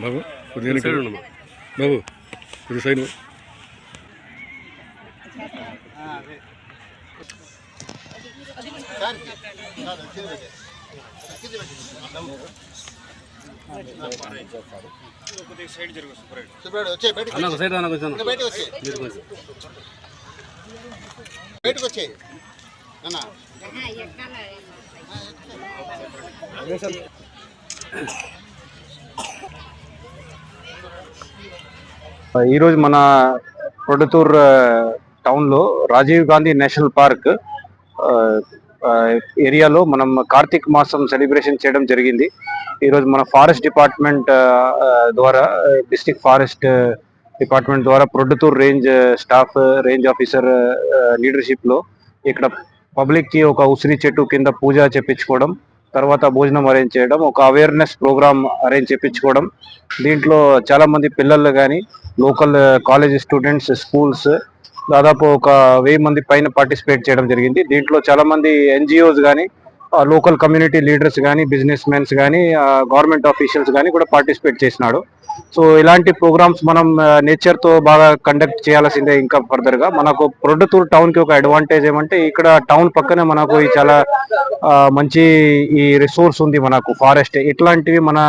బాబు ఉండమ్మా బాబు. అన్న ఒక సైడ్ అన్న కొంచెం ఇంకా బయటకు వచ్చే మీరు కొంచెం. బయటకు వచ్చే అన్న ఈరోజు మన ప్రొడతూర్ టౌన్లో రాజీవ్ గాంధీ నేషనల్ పార్క్ ఏరియాలో మనం కార్తీక్ మాసం సెలబ్రేషన్ చేయడం జరిగింది. ఈరోజు మన ఫారెస్ట్ డిపార్ట్మెంట్ ద్వారా డిస్టిక్ ఫారెస్ట్ డిపార్ట్మెంట్ ద్వారా Proddatur range staff range officer లీడర్షిప్లో ఇక్కడ పబ్లిక్కి ఒక ఉసిరి చెట్టు కింద పూజ చేపించుకోవడం తర్వాత భోజనం అరేంజ్ చేయడం ఒక అవేర్నెస్ ప్రోగ్రామ్ అరేంజ్ చేయించుకోవడం దీంట్లో చాలామంది పిల్లలు కానీ లోకల్ కాలేజ్ స్టూడెంట్స్ స్కూల్స్ దాదాపు ఒక వెయ్యి మంది పైన పార్టిసిపేట్ చేయడం జరిగింది. దీంట్లో చాలామంది ఎన్జిఓస్ కానీ లోకల్ కమ్యూనిటీ లీడర్స్ కానీ బిజినెస్ మెన్స్ కానీ గవర్నమెంట్ ఆఫీషియల్స్ కానీ కూడా పార్టిసిపేట్ చేసినాడు. సో ఇలాంటి ప్రోగ్రామ్స్ మనం నేచర్తో బాగా కండక్ట్ చేయాల్సిందే ఇంకా ఫర్దర్గా మనకు ప్రొడ్డతూరు టౌన్కి ఒక అడ్వాంటేజ్ ఏమంటే ఇక్కడ టౌన్ పక్కనే మనకు ఈ చాలా మంచి ఈ రిసోర్స్ ఉంది మనకు ఫారెస్ట్ ఇట్లాంటివి మన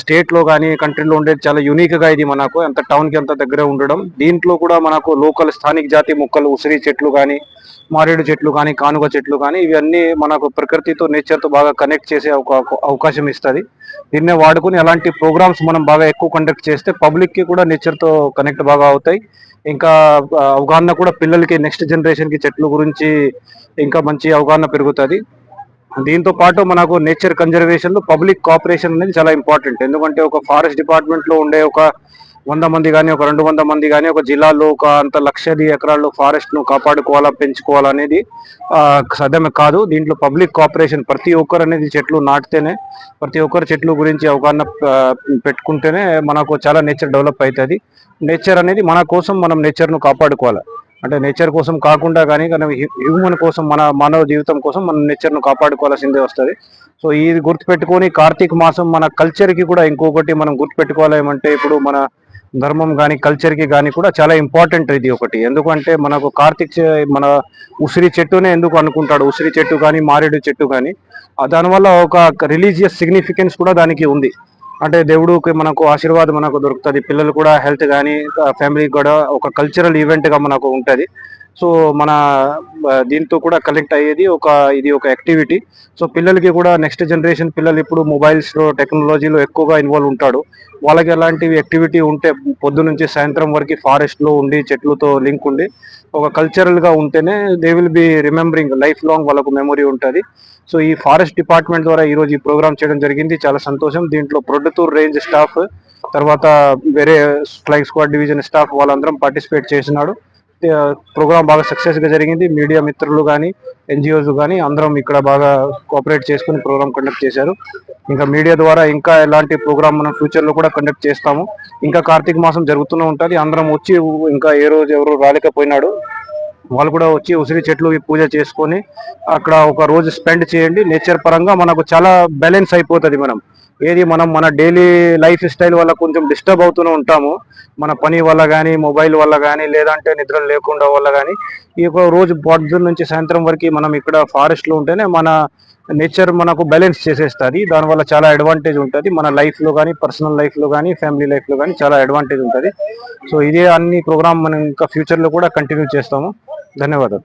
స్టేట్లో కానీ కంట్రీలో ఉండేది చాలా యూనిక్గా ఇది మనకు. అంత టౌన్కి అంత దగ్గర ఉండడం. దీంట్లో కూడా మనకు లోకల్ స్థానిక జాతి మొక్కలు ఉసిరి చెట్లు కానీ మారేడు చెట్లు కానీ కానుగ చెట్లు కానీ ఇవన్నీ మనకు ప్రకృతితో నేచర్తో బాగా కనెక్ట్ చేసే అవకాశం ఇస్తుంది. దీన్నే వాడుకుని అలాంటి ప్రోగ్రామ్స్ మనం బాగా ఎక్కువ కండక్ట్ చేస్తే పబ్లిక్కి కూడా నేచర్తో కనెక్ట్ బాగా అవుతాయి. ఇంకా అవగాహన కూడా పిల్లలకి నెక్స్ట్ జనరేషన్కి చెట్లు చెట్ల గురించి ఇంకా మంచి అవగాహన పెరుగుతుంది. దీంతో పాటు మనకు నేచర్ కన్జర్వేషన్లో పబ్లిక్ కోఆపరేషన్ అనేది చాలా ఇంపార్టెంట్. ఎందుకంటే ఒక ఫారెస్ట్ డిపార్ట్మెంట్లో ఉండే ఒక వంద మంది కానీ ఒక రెండు వంద మంది కానీ ఒక జిల్లాలో ఒక అంత లక్షది ఎకరాల్లో ఫారెస్ట్ను కాపాడుకోవాలా పెంచుకోవాలా అనేది సాధ్యమే కాదు. దీంట్లో పబ్లిక్ కోఆపరేషన్ ప్రతి ఒక్కరు అనేది చెట్లు నాటితేనే ప్రతి ఒక్కరు చెట్లు గురించి అవగాహన పెట్టుకుంటేనే మనకు చాలా నేచర్ డెవలప్ అవుతుంది. నేచర్ అనేది మన కోసం మనం నేచర్ను కాపాడుకోవాలి. అంటే నేచర్ కోసం కాకుండా కానీ మనం హ్యూమన్ కోసం మన మానవ జీవితం కోసం మనం నేచర్ను కాపాడుకోవాల్సిందే వస్తుంది. సో ఇది గుర్తుపెట్టుకొని కార్తీక మాసం మన కల్చర్కి కూడా ఇంకొకటి మనం గుర్తుపెట్టుకోవాలి ఏమంటే ఇప్పుడు మన ధర్మం కానీ కల్చర్కి కానీ కూడా చాలా ఇంపార్టెంట్ ఇది ఒకటి. ఎందుకంటే మనకు కార్తీక్ చే- మన ఉసిరి చెట్టునే ఎందుకు అనుకుంటాడు? ఉసిరి చెట్టు కానీ మారేడు చెట్టు కానీ దానివల్ల ఒక రిలీజియస్ సిగ్నిఫికెన్స్ కూడా దానికి ఉంది. అంటే దేవుడికి మనకు ఆశీర్వాదం మనకు దొరుకుతుంది. పిల్లలు కూడా హెల్త్ కానీ ఫ్యామిలీ కూడా ఒక కల్చరల్ ఈవెంట్గా మనకు ఉంటుంది. సో మన దీంతో కూడా కలెక్ట్ అయ్యేది ఒక ఇది ఒక యాక్టివిటీ సో పిల్లలకి కూడా నెక్స్ట్ జనరేషన్ పిల్లలు ఇప్పుడు మొబైల్స్లో టెక్నాలజీలో ఎక్కువగా ఇన్వాల్వ్ ఉంటాడు వాళ్ళకి ఎలాంటివి యాక్టివిటీ ఉంటే పొద్దు నుంచి సాయంత్రం వరకు ఫారెస్ట్లో ఉండి చెట్లతో లింక్ ఉండి ఒక కల్చరల్గా ఉంటేనే they will be remembering life long వాళ్ళకు మెమొరీ ఉంటుంది. సో ఈ ఫారెస్ట్ డిపార్ట్మెంట్ ద్వారా ఈరోజు ఈ ప్రోగ్రామ్ చేయడం జరిగింది. చాలా సంతోషం. దీంట్లో ప్రొడ్డతూర్ రేంజ్ స్టాఫ్ తర్వాత వేరే ఫ్లైంగ్ స్క్వాడ్ డివిజన్ స్టాఫ్ వాళ్ళందరం పార్టిసిపేట్ చేసినాడు ప్రోగ్రామ్ బాగా సక్సెస్గా జరిగింది. మీడియా మిత్రులు కానీ ఎన్జిఓస్ కానీ అందరం ఇక్కడ బాగా కోఆపరేట్ చేసుకుని ప్రోగ్రామ్ కండక్ట్ చేశారు. ఇంకా మీడియా ద్వారా ఇంకా ఎలాంటి ప్రోగ్రామ్ మనం ఫ్యూచర్లో కూడా కండక్ట్ చేస్తాము. ఇంకా కార్తీక మాసం జరుగుతూనే ఉంటుంది. అందరం వచ్చి ఇంకా ఏ రోజు ఎవరు రాలేకపోయినాడు. వాళ్ళు కూడా వచ్చి ఉసిరి చెట్లు పూజ చేసుకొని అక్కడ ఒక రోజు స్పెండ్ చేయండి. నేచర్ పరంగా మనకు చాలా బ్యాలెన్స్ అయిపోతుంది మనం. ఏది మనం మన డైలీ లైఫ్ స్టైల్ వల్ల కొంచెం డిస్టర్బ్ అవుతూనే ఉంటాము. మన పని వల్ల కానీ మొబైల్ వల్ల కానీ లేదంటే నిద్ర లేకుండా వల్ల కానీ ఈ యొక్క రోజు పొద్దున్న నుంచి సాయంత్రం వరకు మనం ఇక్కడ ఫారెస్ట్లో ఉంటేనే మన నేచర్ మనకు బ్యాలెన్స్ చేసేస్తుంది. దానివల్ల చాలా అడ్వాంటేజ్ ఉంటుంది. మన లైఫ్లో కానీ పర్సనల్ లైఫ్లో కానీ ఫ్యామిలీ లైఫ్లో కానీ చాలా అడ్వాంటేజ్ ఉంటుంది. సో ఇదే అన్ని ప్రోగ్రామ్ మనం ఇంకా ఫ్యూచర్లో కూడా కంటిన్యూ చేస్తాము. ధన్యవాదాలు.